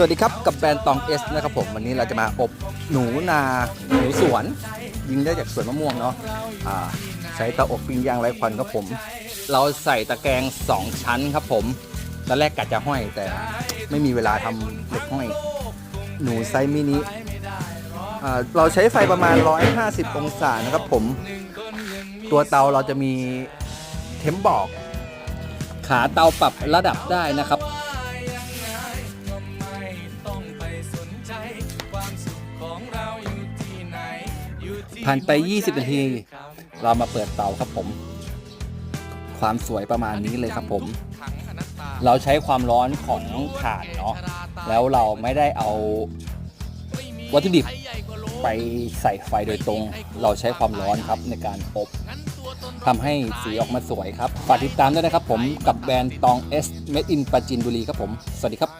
สวัสดีครับกับแบรนด์ตองเอสนะครับผมวันนี้เราจะมาอบหนูนาหนูสวน ยิงได้จากสวนมะม่วงเนาะอ่าใช้เตาอบปิ้งย่างไร้ควันครับผม เราใส่ตะแกรง 2 ชั้นครับผมตอนแรกกะจะห้อยแต่ไม่มีเวลาทำเหล็กห้อย หนูไซมินิเราใช้ไฟประมาณ 150 องศานะครับผม ตัวเตาเราจะมีเทมบอก ขาเตาปรับระดับได้นะครับ ผ่านไป 20 นาที เรามาเปิดเตาครับผม ความสวยประมาณนี้เลยครับผม เราใช้ความร้อนของถ่านเนาะแล้วเราไม่ได้เอาวัตถุดิบไปใส่ไฟโดยตรง เราใช้ความร้อนครับในการอบทำให้สีออกมาสวยครับ ฝากติดตามด้วยนะครับผมกับแบรนด์ตอง S Made in ปาจินบุรีครับผม สวัสดีครับ